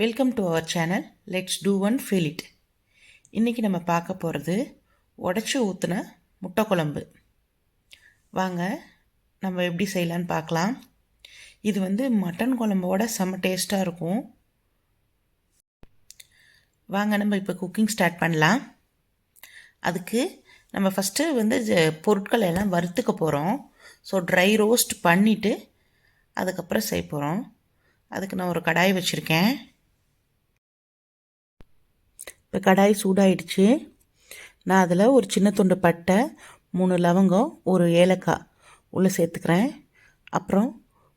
Welcome to our channel let's do one feel it இன்றைக்கி நம்ம பார்க்க போகிறது உடச்சி ஊற்றின முட்டை குழம்பு. வாங்க நம்ம எப்படி செய்யலான்னு பார்க்கலாம். இது வந்து மட்டன் குழம்போட செம்ம டேஸ்ட்டாக இருக்கும். வாங்க நம்ம இப்போ குக்கிங் ஸ்டார்ட் பண்ணலாம். அதுக்கு நம்ம ஃபஸ்ட்டு வந்து பொருட்கள் பொருட்களை எல்லாம் வறுத்துக்க போகிறோம் ஸோ ட்ரை ரோஸ்ட் பண்ணிவிட்டு அதுக்கப்புறம் செய்ய போகிறோம் அதுக்கு நான் ஒரு கடாய் வச்சுருக்கேன். இப்போ கடாய் சூடாயிடுச்சு. நான் அதில் ஒரு சின்ன துண்டு பட்டை மூணு லவங்கம் ஒரு ஏலக்காய் உள்ளே சேர்த்துக்கிறேன். அப்புறம்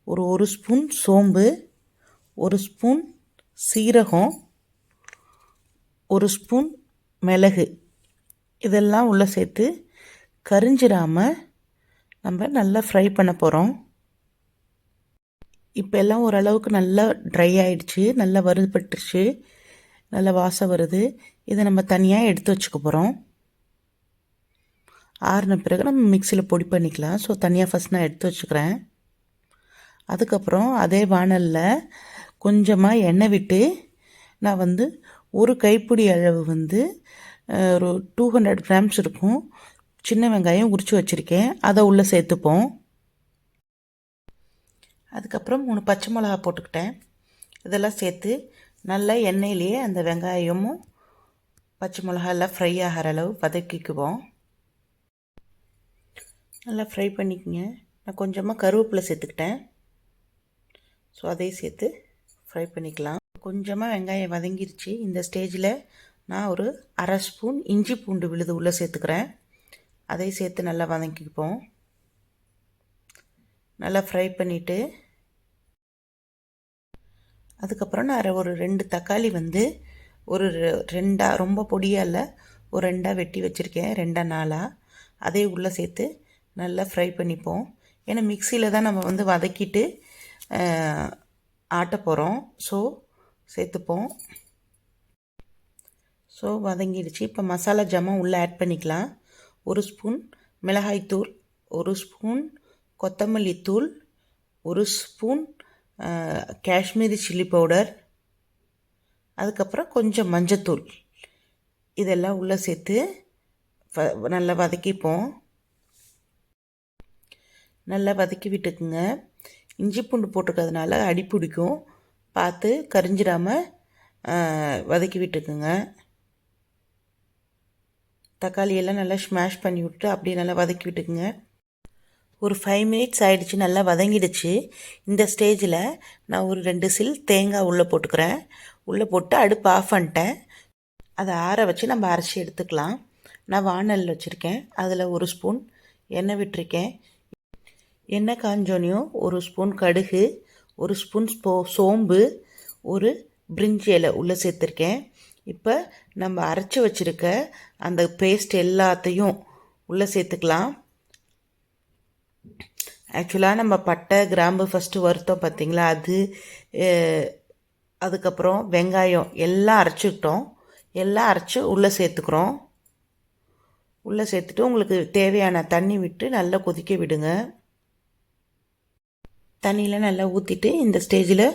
ஒரு ஒரு ஸ்பூன் சோம்பு ஒரு ஸ்பூன் சீரகம் ஒரு ஸ்பூன் மிளகு. இதெல்லாம் உள்ளே சேர்த்து கரிஞ்சிடாமல் நம்ம நல்லா ஃப்ரை பண்ண போகிறோம் இப்போ எல்லாம் ஓரளவுக்கு நல்லா ட்ரை ஆகிடுச்சு நல்லா வறுபட்டுருச்சு. நல்ல வாசம் வருது. இதை நம்ம தனியாக எடுத்து வச்சுக்க போகிறோம் ஆறின பிறகு நம்ம மிக்சியில் பொடி பண்ணிக்கலாம். ஸோ தனியாக ஃபஸ்ட் நான் எடுத்து வச்சுக்கிறேன். அதுக்கப்புறம் அதே வாணலில் கொஞ்சமாக எண்ணெய் விட்டு நான் வந்து ஒரு கைப்பிடி அளவு வந்து ஒரு டூ ஹண்ட்ரட் கிராம்ஸ் இருக்கும். சின்ன வெங்காயம் உரித்து வச்சுருக்கேன். அதை உள்ளே சேர்த்துப்போம். அதுக்கப்புறம் மூணு பச்சை மிளகா போட்டுக்கிட்டேன். இதெல்லாம் சேர்த்து நல்லா எண்ணெயிலேயே அந்த வெங்காயமும் பச்சை மிளகாயெல்லாம் ஃப்ரை ஆகிற அளவு வதக்கிக்குவோம். நல்லா ஃப்ரை பண்ணிக்கோங்க. நான் கொஞ்சமாக கருவேப்பிலை சேர்த்துக்கிட்டேன். ஸோ அதையும் சேர்த்து ஃப்ரை பண்ணிக்கலாம். கொஞ்சமாக வெங்காயம் வதங்கிருச்சு. இந்த ஸ்டேஜில் நான் ஒரு அரை ஸ்பூன் இஞ்சி பூண்டு விழுது உள்ளே சேர்த்துக்கிறேன். அதையும் சேர்த்து நல்லா வதக்கிப்போம் நல்லா ஃப்ரை பண்ணிவிட்டு அதுக்கப்புறம் நான் ஒரு ரெண்டு தக்காளி வந்து ஒரு ரெ- ரொம்ப பொடியாக இல்லை ஒரு ரெண்டாக வெட்டி வச்சுருக்கேன் ரெண்டாக நாளாக அதே உள்ளே சேர்த்து நல்லா ஃப்ரை பண்ணிப்போம். ஏன்னா மிக்சியில் தான் நம்ம வந்து வதக்கிட்டு ஆட்ட போகிறோம் ஸோ சேர்த்துப்போம். ஸோ வதங்கிடுச்சு. இப்போ மசாலா ஜாமான் உள்ளே ஆட் பண்ணிக்கலாம். ஒரு ஸ்பூன் மிளகாய்த்தூள் ஒரு ஸ்பூன் கொத்தமல்லி தூள் ஒரு ஸ்பூன் காஷ்மீரி சில்லி பவுடர் அதுக்கப்புறம் கொஞ்சம் மஞ்சத்தூள். இதெல்லாம் உள்ளே சேர்த்து வ- நல்லா வதக்கிப்போம். நல்லா வதக்கி விட்டுக்குங்க. இஞ்சி பூண்டு போட்டிருக்கிறதுனால அடி பிடிக்கும். பார்த்து கரிஞ்சிடாமல் வதக்கி விட்டுக்குங்க. தக்காளியெல்லாம் நல்லா ஸ்மாஷ் பண்ணி விட்டு அப்படியே நல்லா வதக்கி விட்டுக்குங்க. ஒரு ஃபைவ் மினிட்ஸ் ஆகிடுச்சு நல்லா வதங்கிடுச்சு. இந்த ஸ்டேஜில் நான் ஒரு ரெண்டு சில் தேங்காய் உள்ளே போட்டுக்கிறேன். உள்ளே போட்டு அடுப்பு ஆஃப் பண்ணிட்டேன். அதை ஆற வச்சு நம்ம அரைச்சி எடுத்துக்கலாம். நான் வானல் வச்சுருக்கேன். அதில் ஒரு ஸ்பூன் எண்ணெய் விட்டிருக்கேன். எண்ணெய் காஞ்சோனையும் ஒரு ஸ்பூன் கடுகு ஒரு ஸ்பூன் ஸ்போ சோம்பு ஒரு பிரிஞ்சி இலை உள்ளே சேர்த்துருக்கேன். இப்போ நம்ம அரைச்சி வச்சுருக்க அந்த பேஸ்ட் எல்லாத்தையும் உள்ளே சேர்த்துக்கலாம். ஆக்சுவலாக நம்ம பட்டை கிராம்பு ஃபஸ்ட்டு வறுத்தோம் பார்த்தீங்களா அது அதுக்கப்புறம் வெங்காயம் எல்லாம் அரைச்சிக்கிட்டோம். எல்லாம் அரைச்சி உள்ளே சேர்த்துக்கிறோம். உள்ளே சேர்த்துட்டு உங்களுக்கு தேவையான தண்ணி விட்டு நல்லா கொதிக்க விடுங்க. தண்ணியில் நல்லா ஊற்றிட்டு இந்த ஸ்டேஜில்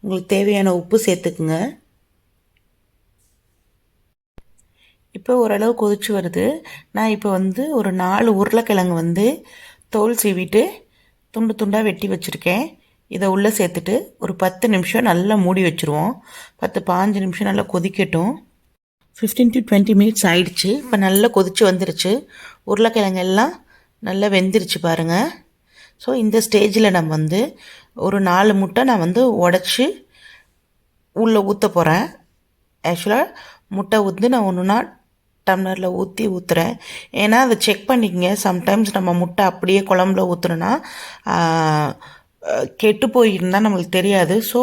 உங்களுக்கு தேவையான உப்பு சேர்த்துக்குங்க. இப்போ ஓரளவு கொதிச்சு வருது. நான் இப்போ வந்து ஒரு நாலு உருளைக்கிழங்கு வந்து தோல் சீவிட்டு துண்டு துண்டாக வெட்டி வச்சுருக்கேன். இதை உள்ளே சேர்த்துட்டு ஒரு பத்து நிமிஷம் நல்லா மூடி வச்சுருவோம். பத்து பாஞ்சு நிமிஷம் நல்லா கொதிக்கட்டும். ஃபிஃப்டீன் டு டுவெண்ட்டி மினிட்ஸ் ஆயிடுச்சு. இப்போ நல்லா கொதிச்சு வந்துருச்சு. உருளைக்கிழங்கெல்லாம் நல்லா வெந்துருச்சு பாருங்கள் ஸோ இந்த ஸ்டேஜில் நம்ம வந்து ஒரு நாலு முட்டை நான் வந்து உடச்சி உள்ளே ஊற்ற போகிறேன் ஆக்சுவலாக முட்டை ஊற்றி நான் ஒன்றுனா டம்ளரில் ஊற்றி ஊற்றுறேன் ஏன்னா அதை செக் பண்ணிக்கங்க. சம்டைம்ஸ் நம்ம முட்டை அப்படியே குழம்புல ஊற்றுனோன்னா கெட்டு போயிருந்தால் நம்மளுக்கு தெரியாது. ஸோ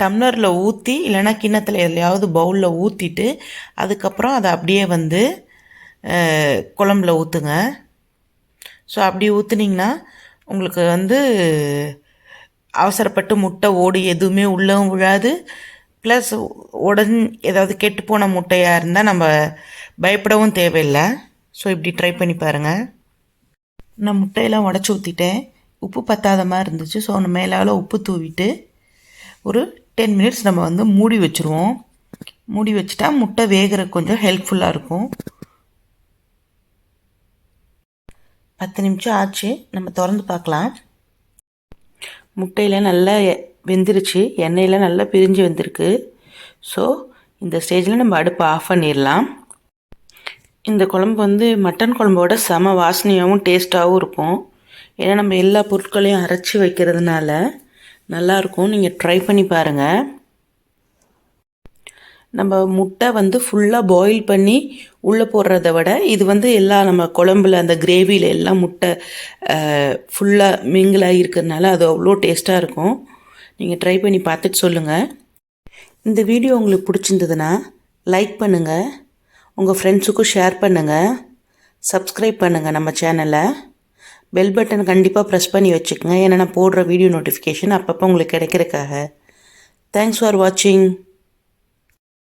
டம்ளரில் ஊற்றி இல்லைன்னா கிண்ணத்தில் எதுலையாவது பவுலில் ஊற்றிட்டு அதுக்கப்புறம் அதை அப்படியே வந்து குழம்புல ஊற்றுங்க ஸோ அப்படி ஊற்றுனீங்கன்னா உங்களுக்கு வந்து அவசரப்பட்டு முட்டை ஓடி எதுவுமே உள்ளவும் விழாது. ப்ளஸ் உடன் ஏதாவது கெட்டுப்போன முட்டையாக இருந்தால் நம்ம பயப்படவும் தேவையில்லை. ஸோ இப்படி ட்ரை பண்ணி பாருங்கள் நான் முட்டையெல்லாம் உடச்சி ஊற்றிட்டேன் உப்பு பத்தாத மாதிரி இருந்துச்சு. ஸோ மேலால் உப்பு தூவிட்டு ஒரு டென் மினிட்ஸ் நம்ம வந்து மூடி வச்சுருவோம். மூடி வச்சுட்டா முட்டை வேகிற கொஞ்சம் ஹெல்ப்ஃபுல்லாக இருக்கும். பத்து நிமிஷம் ஆச்சு. நம்ம திறந்து பார்க்கலாம். முட்டையில் நல்லா வெந்துருச்சு. எண்ணெயில் நல்லா பிரிஞ்சு வந்திருக்கு. ஸோ இந்த ஸ்டேஜில் நம்ம அடுப்பை ஆஃப் பண்ணிடலாம். இந்த குழம்பு வந்து மட்டன் குழம்போட செம வாசனையாகவும் டேஸ்ட்டாகவும் இருக்கும். ஏன்னா நம்ம எல்லா பொருட்களையும் அரைச்சி வைக்கிறதுனால நல்லாயிருக்கும் நீங்கள் ட்ரை பண்ணி பாருங்கள் நம்ம முட்டை வந்து ஃபுல்லாக பாயில் பண்ணி உள்ளே போடுறத விட இது வந்து எல்லா நம்ம குழம்புல அந்த கிரேவியில் எல்லாம் முட்டை ஃபுல்லாக மிங்கிளாகி இருக்கிறதுனால அது அவ்வளோ டேஸ்ட்டாக இருக்கும். நீங்கள் ட்ரை பண்ணி பார்த்துட்டு சொல்லுங்கள் இந்த வீடியோ உங்களுக்கு பிடிச்சிருந்ததுன்னா லைக் பண்ணுங்கள் உங்கள் ஃப்ரெண்ட்ஸுக்கும் ஷேர் பண்ணுங்கள் சப்ஸ்கிரைப் பண்ணுங்கள் நம்ம சேனலை பெல் பட்டன் கண்டிப்பாக ப்ரெஸ் பண்ணி வச்சுக்கோங்க. ஏன்னா நான் போடுற வீடியோ நோட்டிஃபிகேஷன் அப்பப்போ உங்களுக்கு கிடைக்கிறக்காக தேங்க்ஸ் ஃபார் வாட்சிங்